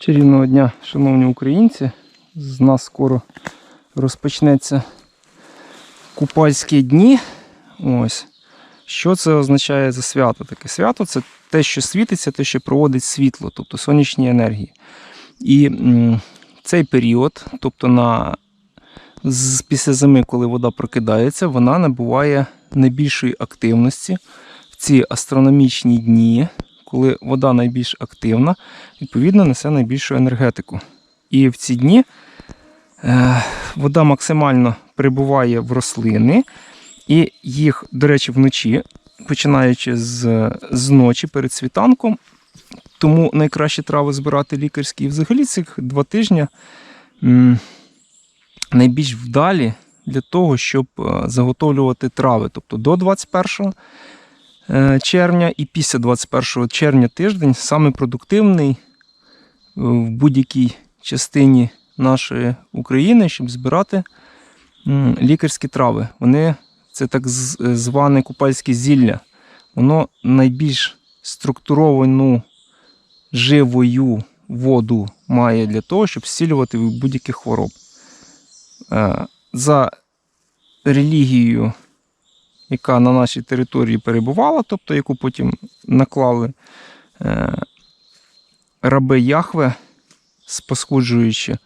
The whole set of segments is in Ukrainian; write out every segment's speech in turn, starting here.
Чарівного дня, шановні українці. З нас скоро розпочнеться купальські дні. Ось. Що це означає за свято? Таке свято це те, що світиться, те, що проводить світло, тобто сонячні енергії. І цей період, тобто на, після зими, коли вода прокидається, вона набуває найбільшої активності в ці астрономічні дні, коли вода найбільш активна, відповідно несе найбільшу енергетику. І в ці дні е, вода максимально прибуває в рослини, і їх, до речі, вночі, починаючи з, з ночі перед світанком, тому найкраще трави збирати лікарські. І взагалі цих два тижні найбільш вдалі для того, щоб е, заготовлювати трави. Тобто до 21 е, червня і після 21 червня тиждень саме продуктивний е, в будь-якій частині нашої України, щоб збирати лікарські трави. Вони це так зване купальське зілля. Воно найбільш структуровану живою воду має для того, щоб зцілювати будь-яких хвороб. Е, За релігією, яка на нашій території перебувала, тобто яку потім наклали е, раби Яхве, споскуджуючи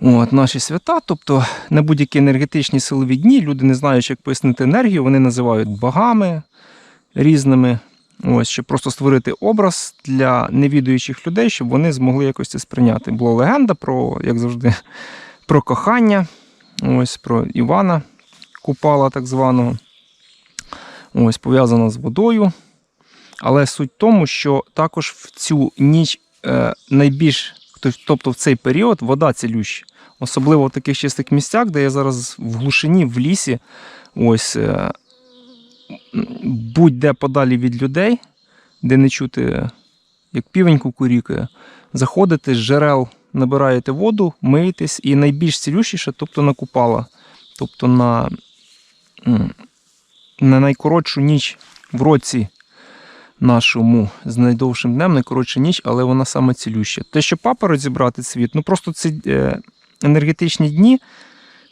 от, наші свята, тобто на будь-які енергетичні силові дні люди, не знаючи, як пояснити енергію, вони називають богами різними. Ось, щоб просто створити образ для невідуючих людей, щоб вони змогли якось це сприйняти. Була легенда про, як завжди, про кохання, ось про Івана Купала, так званого. Ось, пов'язана з водою. Але суть в тому, що також в цю ніч е, найбільш, тобто в цей період, вода цілюща. Особливо в таких чистих місцях, де я зараз в глушині, в лісі, ось е, будь-де подалі від людей, де не чути, як півень кукурікає, заходите з джерел, набираєте воду, миєтесь, і найбільш цілющіше, тобто на купала, тобто на, на найкоротшу ніч в році нашому з найдовшим днем, найкоротша ніч, але вона саме цілюща. Те, що папороть зібрати цвіт, ну просто ці е, енергетичні дні,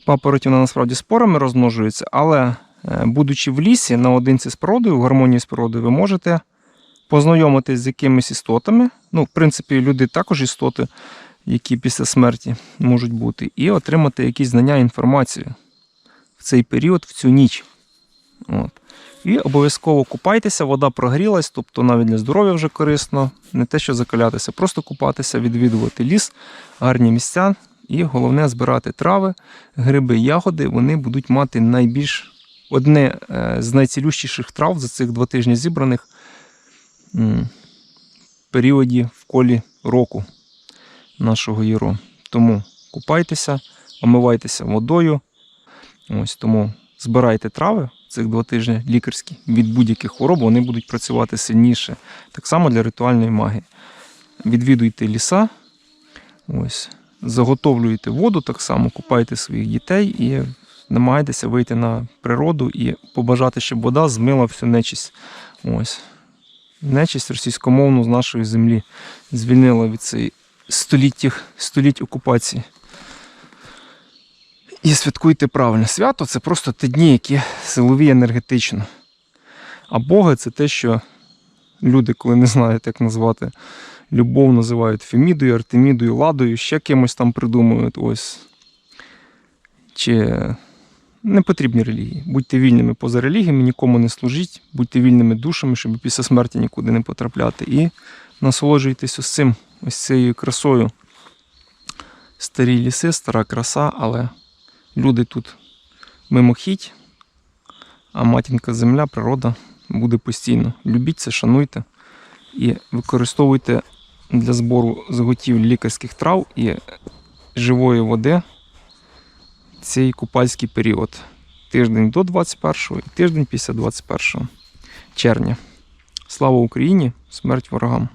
папороть вона насправді спорами розмножується, але е, будучи в лісі наодинці з природою, в гармонії з природою, ви можете познайомитись з якимись істотами. Ну, в принципі, люди також істоти, які після смерті можуть бути, і отримати якісь знання, інформацію в цей період, в цю ніч. От. І обов'язково купайтеся, вода прогрілась, тобто навіть для здоров'я вже корисно, не те, що закалятися, просто купатися, відвідувати ліс, гарні місця. І головне збирати трави, гриби, ягоди. Вони будуть мати найбільш одне е, з найцілющіших трав за цих два тижні зібраних періоді в колі року нашого Єро. Тому купайтеся, омивайтеся водою. Ось тому збирайте трави цих два тижні лікарські від будь-яких хвороб, вони будуть працювати сильніше. Так само для ритуальної магії. Відвідуйте ліса, ось, заготовлюйте воду, так само купайте своїх дітей і намагайтеся вийти на природу і побажати, щоб вода змила всю нечисть. Ось. Нечисть російськомовну з нашої землі звільнила від цієї століть, століть окупації. І святкуйте правильно. Свято це просто ті дні, які силові енергетично. А Боги це те, що люди, коли не знають, як назвати, любов називають Фемідою, Артемідою, Ладою, ще кимось там придумують. Ось. Чи не потрібні релігії. Будьте вільними поза релігіями, нікому не служіть, будьте вільними душами, щоб після смерті нікуди не потрапляти. І насолоджуйтесь ось цим, ось цією красою. Старі ліси, стара краса, але люди тут мимохідь, а матінка земля, природа буде постійно. Любіть це, шануйте і використовуйте для збору заготівлі лікарських трав і живої води цей купальський період. Тиждень до 21 і тиждень після 21 червня. Слава Україні! Смерть ворогам!